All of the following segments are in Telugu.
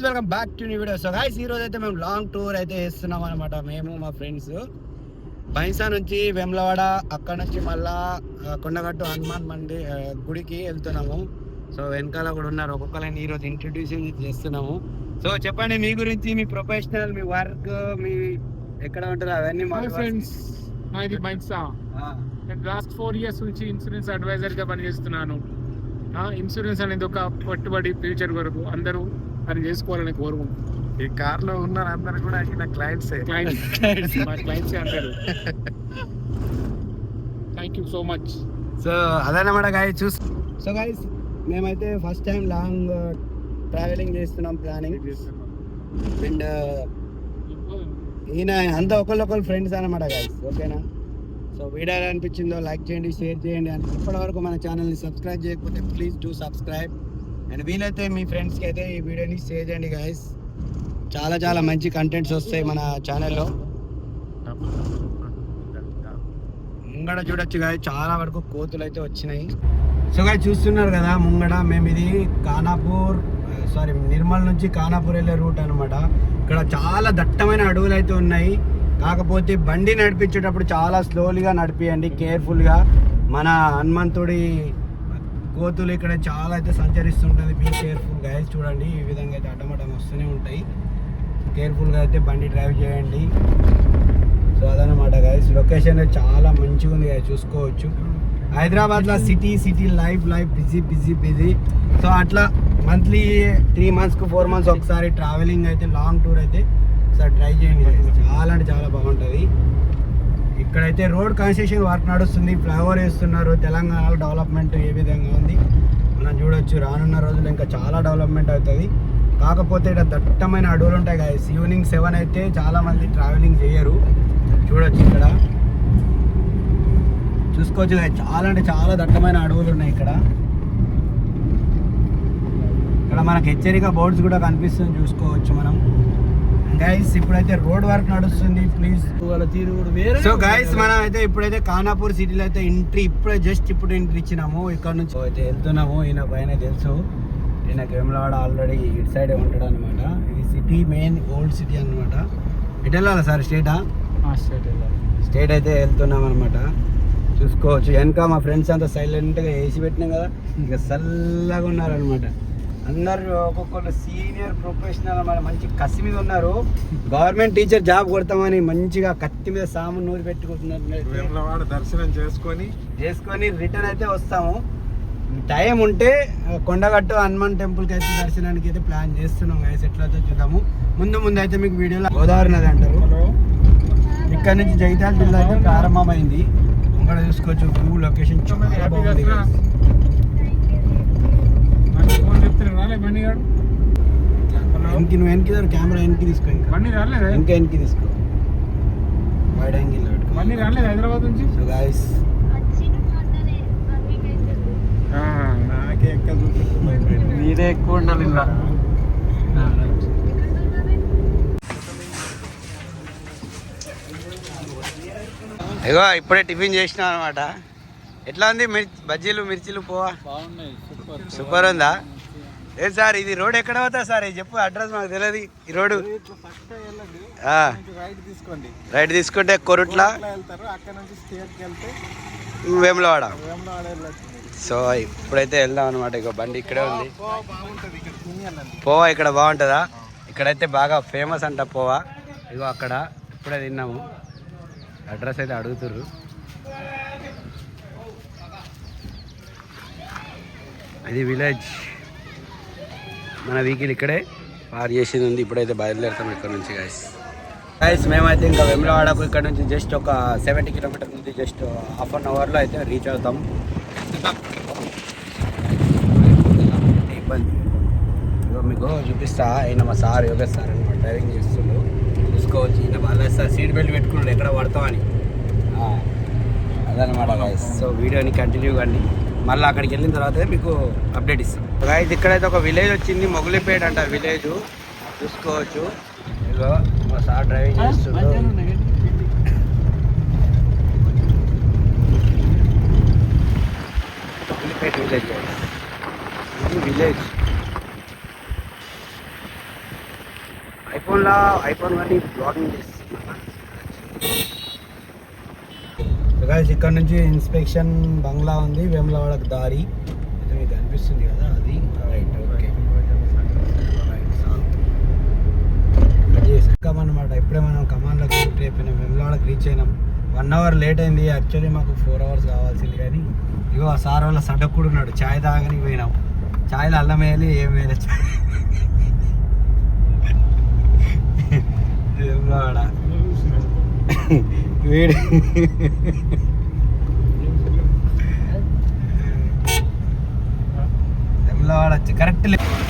Guys welcome back to new video so guys ఈ రోజు అయితే మేము లాంగ్ టూర్ అయితే వేస్తున్నాం అనమాట మేము మా ఫ్రెండ్స్ బైన్సా నుంచి వెమ్లవాడ అక్కడ నుంచి మళ్ళా కొండగట్టు హనుమాన్ మండి గుడికి వెళ్తున్నాము. సో వెనకాల కూడా ఉన్నారు. ఒక్కొక్కరిని ఈ రోజు ఇంట్రడ్యూస్ చేస్తున్నాము. సో చెప్పండి మీ గురించి మీ ప్రొఫెషనల్ మీ వర్క్ మీ ఎక్కడ ఉంటారు? అవన్నీ మా ఫ్రెండ్స్ నాది నేను లాస్ట్ ఫోర్ ఇయర్స్ నుంచి ఇన్సూరెన్స్ అడ్వైజర్గా పనిచేస్తున్నాను. ఇన్సూరెన్స్ అనేది ఒక పెట్టుబడి ఫ్యూచర్ వరకు అందరూ పని చేసుకోవాలని కోరుకుంటున్నాను. ఈ కార్లో ఉన్న అందరు కూడా నా క్లయింట్స్ క్లయింట్స్ మా క్లయింట్స్ అందరూ thank you so much so అదన్నమాట గాయ చూస్ సో గైస్ మేమైతే ఫస్ట్ టైం లాంగ్ ట్రావెలింగ్ చేస్తున్నాం ప్లానింగ్ అండ్ ఈయన అంతా ఒకళ్ళొకళ్ళు ఫ్రెండ్స్ అనమాట గైస్ ఓకేనా? సో వీడియో ఎలా అనిపించిందో లైక్ చేయండి షేర్ చేయండి. అండ్ ఇప్పటివరకు మన ఛానల్ని సబ్స్క్రైబ్ చేయకపోతే ప్లీజ్ డూ సబ్స్క్రైబ్ అండ్ వీలైతే మీ ఫ్రెండ్స్కి అయితే ఈ వీడియోని షేర్ చేయండి గైస్ చాలా చాలా మంచి కంటెంట్స్ వస్తాయి మన ఛానల్లో ముంగడ చూడొచ్చు గాయ చాలా వరకు కోతులు అయితే వచ్చినాయి. సో గాయ చూస్తున్నారు కదా ముంగడ. మేము ఇది కానాపూర్ సారీ నిర్మల్ నుంచి కానాపూర్ వెళ్ళే రూట్ అనమాట ఇక్కడ చాలా దట్టమైన అడవులు అయితే ఉన్నాయి. కాకపోతే బండి నడిపించేటప్పుడు చాలా స్లోలీగా నడిపియండి కేర్ఫుల్గా మన హనుమంతుడి కోతులు ఇక్కడ చాలా అయితే సంచరిస్తుంటుంది. బీ కేర్ఫుల్ గైస్ చూడండి ఈ విధంగా అయితే అడ్డమటం వస్తూనే ఉంటాయి. కేర్ఫుల్గా అయితే బండి డ్రైవ్ చేయండి. సో అదనమాట గైస్ లొకేషన్ చాలా మంచిగా ఉంది guys, చూసుకోవచ్చు. హైదరాబాద్లో city city life life busy busy busy so అట్లా మంత్లీ త్రీ మంత్స్కి ఫోర్ మంత్స్ ఒకసారి ట్రావెలింగ్ అయితే లాంగ్ టూర్ అయితే ఒకసారి ట్రై చేయండి చాలా అంటే చాలా బాగుంటుంది. ఇక్కడైతే రోడ్ కన్స్ట్రక్షన్ వర్క్ నడుస్తుంది ఫ్లైఓవర్ వేస్తున్నారు తెలంగాణలో డెవలప్మెంట్ ఏ విధంగా ఉంది మనం చూడొచ్చు. రానున్న రోజుల్లో ఇంకా చాలా డెవలప్మెంట్ అవుతుంది. కాకపోతే ఇక్కడ దట్టమైన అడవులు ఉంటాయి కదా ఈవినింగ్ సెవెన్ అయితే చాలామంది ట్రావెలింగ్ చేయరు. చూడొచ్చు ఇక్కడ. చూసుకోవచ్చు కదా చాలా అంటే చాలా దట్టమైన అడవులు ఉన్నాయి ఇక్కడ. ఇక్కడ మనకు హెచ్చరిక బోర్డ్స్ కూడా కనిపిస్తుంది. చూసుకోవచ్చు మనం. గైస్ ఇప్పుడైతే రోడ్ వర్క్ నడుస్తుంది ప్లీజ్ సో గైస్ మనం అయితే ఇప్పుడైతే ఖానాపూర్ సిటీలో అయితే ఎంట్రీ ఇప్పుడే జస్ట్ ఇప్పుడు ఎంట్రీ ఇచ్చినాము. ఇక్కడ నుంచి అయితే వెళ్తున్నాము. ఈయన పైన తెలుసు. ఈయన వేములవాడ ఆల్రెడీ ఇటు సైడే ఉంటాడు అనమాట ఇది సిటీ మెయిన్ ఓల్డ్ సిటీ అనమాట ఇటు వెళ్ళాలా సార్? స్టేటా స్టేట్ అయితే వెళ్తున్నాం అనమాట చూసుకోవచ్చు. వెనక మా ఫ్రెండ్స్ అంతా సైలెంట్గా వేసి పెట్టినాం కదా. ఇంకా చల్లగా ఉన్నారనమాట అందరు ఒక్కొక్కరు సీనియర్ ప్రొఫెషనల్ అన్నమాట మంచి కసి మీద ఉన్నారు. గవర్నమెంట్ టీచర్ జాబ్ కొడతామని మంచిగా కత్తి మీద సాము నూరి పెట్టుకుంటున్నారు దర్శనం చేసుకొని చేసుకొని రిటర్న్ అయితే వస్తాము. టైం ఉంటే కొండగట్టు హనుమాన్ టెంపుల్కి అయితే దర్శనానికి అయితే ప్లాన్ చేస్తున్నాం గైస్ ఎట్లయితే చూద్దాము. ముందు ముందు అయితే మీకు వీడియోలో గోదావరి నది అంటారు. ఇక్కడ నుంచి జగిత్యాల జిల్లా అయితే ప్రారంభమైంది. ఇక్కడ చూసుకోవచ్చు వ్యూ లొకేషన్ చాలా బాగుంది రాలే బండి గాడు. వెనక్కి నువ్వు వెనక్కి దాని కెమెరా వెనక్కి తీసుకో ఇంకా. బండి రాలేదా? ఇంకా వెనక్కి తీసుకో. వైడ్ యాంగిల్ బండి రాలేదు హైదరాబాద్ నుంచి? సో గాయస్ ఆ, నాకే ఎక్కడ మీరే ఎక్కువ ఉండాలి ఇలా ఇగో ఇప్పుడే టిఫిన్ చేసినా అనమాట ఎట్లా ఉంది మిర్చి బజ్జీలు మిర్చిలు పోవా? బాగున్నాయి సూపర్. సూపర్ ఉందా? లేదు సార్ ఇది రోడ్ ఎక్కడ పోతా సార్? చెప్పు అడ్రస్ మాకు తెలియదు ఈ ఆ, రైట్ తీసుకోండి. రైట్ తీసుకుంటే కొరుట్ల. వేములవాడ. సో ఇప్పుడైతే వెళ్దాం అనమాట ఇక బండి ఇక్కడే ఉంది. పోవా ఇక్కడ బాగుంటుందా? ఇక్కడైతే బాగా ఫేమస్ అంట పోవా. ఇగో అక్కడ ఇప్పుడే తిన్నాము. అడ్రస్ అయితే అడుగుతుర్రు. ఇది విలేజ్ మన వెహికల్ ఇక్కడే. పార్ చేసింది ఉంది. ఇప్పుడైతే బయలుదేరుతాం ఇక్కడ నుంచి గాయస్ గాయస్ మేమైతే ఇంకా వెమ్లవాడకు ఇక్కడ నుంచి జస్ట్ ఒక సెవెంటీ కిలోమీటర్ నుంచి జస్ట్ హాఫ్ అన్ అవర్లో అయితే రీచ్ అవుతాం. ఇబ్బంది. మీకు చూపిస్తా. ఈయన మా సార్ యోగా సార్ అనమాట డ్రైవింగ్ చేస్తుండు. చూసుకోవచ్చు. ఈయన వాళ్ళ సార్ సీట్ బెల్ట్ పెట్టుకున్నాడు. ఎక్కడ పడతామని అదనమాట సో వీడియోని కంటిన్యూ కండి. మళ్ళీ అక్కడికి వెళ్ళిన తర్వాత మీకు అప్డేట్ ఇస్తాం. గాయస్ ఇక్కడైతే ఒక విలేజ్ వచ్చింది మొగలిపేట అంట విలేజ్ చూసుకోవచ్చు. ఇదిగో మా సార్ డ్రైవింగ్ చేస్తున్నాడు మొగలిపేట విలేజ్ ఇది విలేజ్ ఐఫోన్లో ఐఫోన్ కానీ బ్లాగింగ్ చేస్తున్నా. ఇక్కడ నుంచి ఇన్స్పెక్షన్ బంగ్లా ఉంది వేములవాడకు దారి. మీకు అనిపిస్తుంది కదా అది? రైట్ ఓకే అనమాట ఇప్పుడే మనం కమాన్లోకి రీచ్ అయిపోయినాం. వెమ్లాడకి రీచ్ అయినాం. వన్ అవర్ లేట్ అయింది. యాక్చువల్లీ మాకు ఫోర్ అవర్స్ కావాల్సింది కానీ ఇగో ఆ సార్ వాళ్ళ సడక్కుడు ఉన్నాడు. ఛాయ్ తాగనికి పోయినాం. ఛాయ్లో అల్లం వేయాలి ఏం వేయాలి? వెమ్లవాడ వీడి వెమ్లవాడ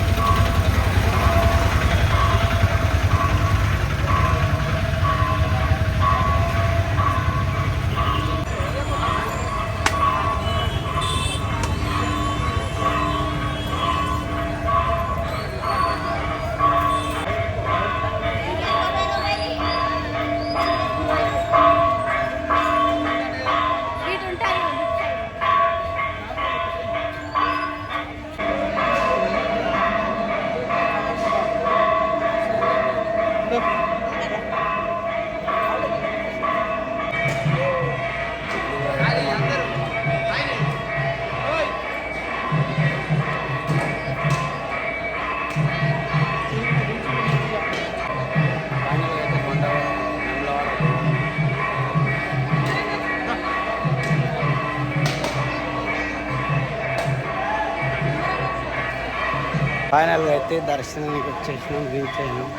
ఫైనల్గా అయితే దర్శనానికి వచ్చేసినాం రీచ్ అయినాం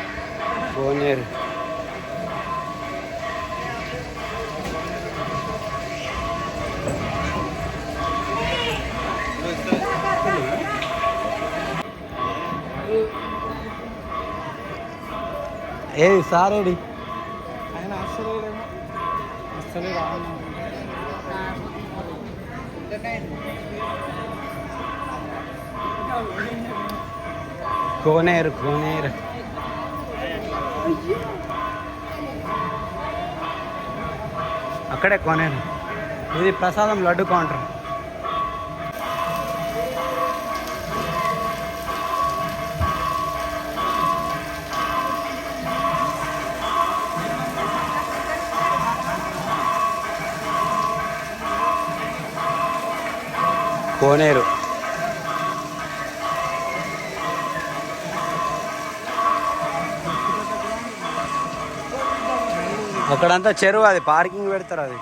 కోనేరు ఏది సారేడి ఆయన అస్సలేమో అస్సలే రాను కోనేరు కోనేరు అక్కడే కోనేరు ఇది ప్రసాదం లడ్డు కౌంటర్ కోనేరు అక్కడంతా చెరువు అది పార్కింగ్ పెడతారు అది.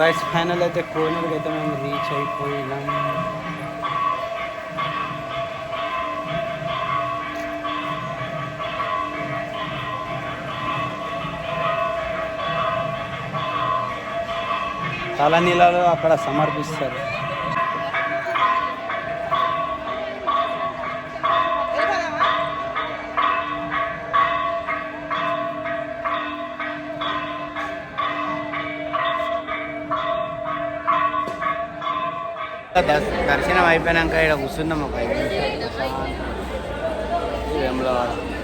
రైస్ ఫైనల్ అయితే కోనర్కి అయితే మేము రీచ్ అయిపోయినాం. తలనీలాలు అక్కడ సమర్పిస్తారు. దర్శ- దర్శనం అయిపోయినాక ఇక్కడ కూర్చున్నాం ఒక ఐదు నిమిషాలు.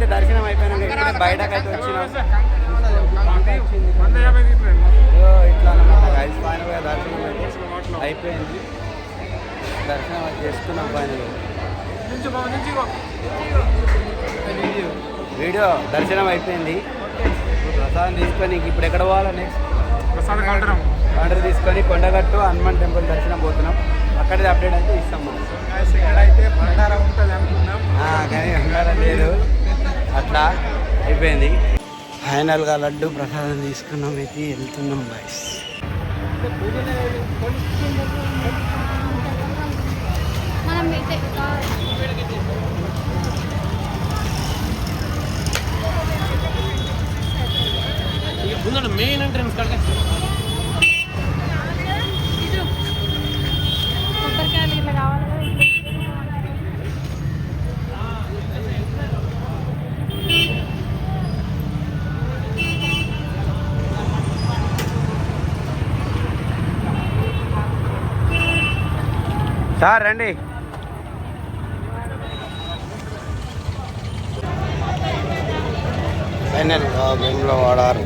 అయితే దర్శనం అయిపోయినాక ఇప్పుడే బయటకైతే వచ్చినాం. ఇట్లా అనమాట గైస్ ఫైనల్గా దర్శనం అయిపోయింది. దర్శనం చేసుకున్నాం ఫైనల్. వీడియో దర్శనం అయిపోయింది. ప్రసాదం తీసుకొని ఇప్పుడు ఎక్కడ పోవాలి నెక్స్ట్ ప్రసాదం ఆర్డర్ తీసుకొని కొండగట్టు హనుమాన్ టెంపుల్ దర్శనం పోతున్నాం. అక్కడిది అప్డేట్ అయితే ఇస్తాం మనం. ఇక్కడైతే బండారా ఉంటుంది అనుకున్నాం కానీ ఉండాలని లేదు. అట్లా అయిపోయింది. ఫైనల్గా లడ్డు ప్రసాదం తీసుకున్నాం అయితే వెళ్తున్నాం బాయ్స్ మనం అయితే మెయిన్ ఎంట్రెన్స్ కడగచ్చు కొబ్బరికాయలు ఇట్లా కావాలి కదా సార్ రండి. ఫైనల్ మేము వాడారు